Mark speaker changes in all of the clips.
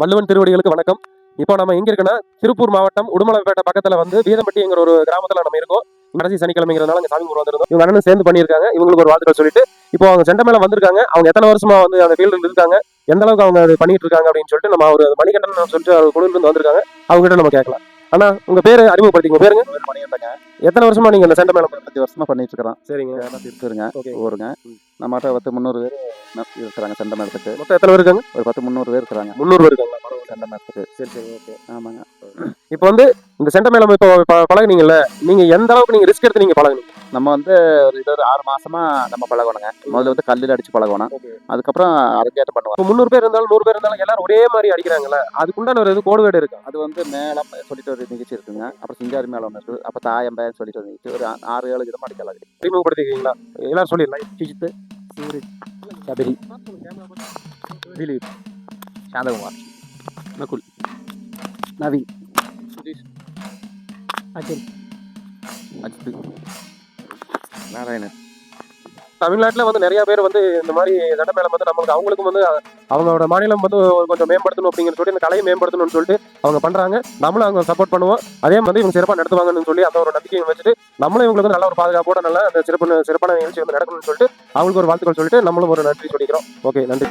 Speaker 1: வள்ளுவன் திருவடிகளுக்கு வணக்கம். இப்போ நம்ம எங்க இருக்கோம்னா திருப்பூர் மாவட்டம் உடுமலைப்பேட்டை பக்கத்துல வந்து வீதம்பட்டிங்கிற ஒரு கிராமத்துல நம்ம இருக்கோம். கடைசி சனிக்கிழமைங்கிறதுனால அங்கே சாமி கும்பிட வந்திருந்தோம் இவங்க அண்ணன் சேர்ந்து பண்ணியிருக்காங்க. இவங்களுக்கு ஒரு வாழ்த்துக்கள் சொல்லிட்டு இப்போ அவங்க சென்ட மேல வந்திருக்காங்க. அவங்க எத்தனை வருஷமா வந்து அந்த ஃபீல்டில் இருக்காங்க? எந்த அளவுக்கு அவங்க அது பண்ணிட்டு இருக்காங்க அப்படின்னு சொல்லிட்டு நம்ம ஒரு மணிகண்டன் சொல்லிட்டு அவர் குழுவிலிருந்து வந்திருக்காங்க. அவங்க கிட்ட நம்ம கேட்கலாம். ஆனா உங்க பேரு அறிமுகப்படுத்திங்க பேருங்க?
Speaker 2: மணிகண்டங்க
Speaker 1: எத்தனை வருஷமா நீங்க இந்த சென்ட மேல
Speaker 2: பத்து வருஷமா பண்ணிட்டு இருக்கிறோம்
Speaker 1: சரிங்க ஓகே.
Speaker 2: ஊருங்க. நம்மகிட்ட பத்து முந்நூறு பேர் இருக்கிறாங்க செண்ட மேளத்துக்கு
Speaker 1: மொத்தம் எத்தனை பேர் இருக்காங்க
Speaker 2: ஒரு பத்து முந்நூறு பேர் இருக்கிறாங்க.
Speaker 1: முந்நூறு பேர் பரவாயில்ல.
Speaker 2: செண்ட மேளத்துக்கு
Speaker 1: சரி சரி ஓகே.
Speaker 2: ஆமாங்க.
Speaker 1: இப்போ வந்து இந்த சென்ட மேல இப்போ பழகுனீங்கல்ல நீங்க எந்த அளவுக்கு நீங்க ரிஸ்க் எடுத்து நீங்க பழகுனீங்க?
Speaker 2: நம்ம வந்து ஒரு இது ஒரு ஆறு மாசமா நம்ம பழகணுங்க. முதல்ல வந்து கல்லில் அடிச்சு பழகணும். அதுக்கப்புறம் அரங்கேற்றம் பண்ணுவோம்
Speaker 1: முந்நூறு பேர் இருந்தாலும் நூறு பேர் இருந்தாலும் எல்லாரும் ஒரே மாதிரி அடிக்கிறாங்கல்ல? அதுக்குண்டான ஒரு இது கோடு வேடு இருக்கு?
Speaker 2: அது வந்து மேளம் சொல்லிட்டு ஒரு நிகழ்ச்சி இருக்குங்க. அப்புறம் சிங்காரி மேளம் ஒன்று இருக்குது அப்புறம் தாயம்பேன்னு சொல்லிட்டு ஒரு நிகழ்ச்சி. ஒரு ஆறு ஏழு விதமாக அடிக்கலாம்
Speaker 1: அறிமுகப்படுத்திக்கிறீங்களா எல்லாரும் சொல்லிடலாம்.
Speaker 2: சூரஜ் சபரி. திலீப். சாந்தகுமார். நகுல். நவீன். அஜித். அஜித். நாராயணன்.
Speaker 1: தமிழ்நாட்டில் வந்து நிறைய பேர் வந்து இந்த மாதிரி சட்ட வந்து நம்மளுக்கு அவங்களுக்கும் வந்து அவங்களோட மாநிலம் வந்து கொஞ்சம் மேம்படுத்தணும் அப்படிங்கிற சொல்லி இந்த கலையை மேம்படுத்தணும்னு சொல்லிட்டு அவங்க பண்ணுறாங்க நம்மளும் அவங்க சப்போர்ட் பண்ணுவோம். அதே மாதிரி இவங்க சிறப்பாக நடத்துவாங்கன்னு சொல்லி அந்த ஒரு நம்பிக்கையை வச்சுட்டு நம்மளும் இவங்களுக்கு வந்து நல்ல ஒரு பாதுகாப்போட நல்ல அந்த சிறப்பு சிறப்பான நிகழ்ச்சி வந்து நடக்கணும்னு சொல்லிட்டு அவங்களுக்கு ஒரு வாழ்த்துக்கள் சொல்லிட்டு நம்மளும் ஒரு நன்றி சொல்லிக்கிறோம். ஓகே நன்றி.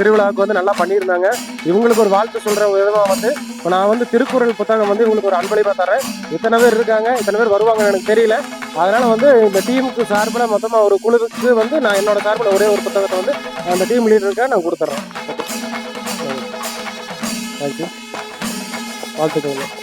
Speaker 1: திருவிழாவுக்கு வந்து நல்லா பண்ணியிருந்தாங்க. இவங்களுக்கு ஒரு வாழ்த்து சொல்கிற விதமாக வந்து இப்போ நான் வந்து திருக்குறள் புத்தகம் வந்து இவங்களுக்கு ஒரு அன்பளிப்பாக தரேன் இத்தனை பேர் இருக்காங்க இத்தனை பேர் வருவாங்கன்னு எனக்கு தெரியல. அதனால் வந்து இந்த டீமுக்கு சார்பில் மொத்தமாக ஒரு குழுவுக்கு வந்து நான் என்னோட சார்பில் ஒரே ஒரு புத்தகத்தை வந்து அந்த டீம் லீடருக்காக நான் கொடுத்துட்றேன் தேங்க்யூ வாழ்த்துக்கள்.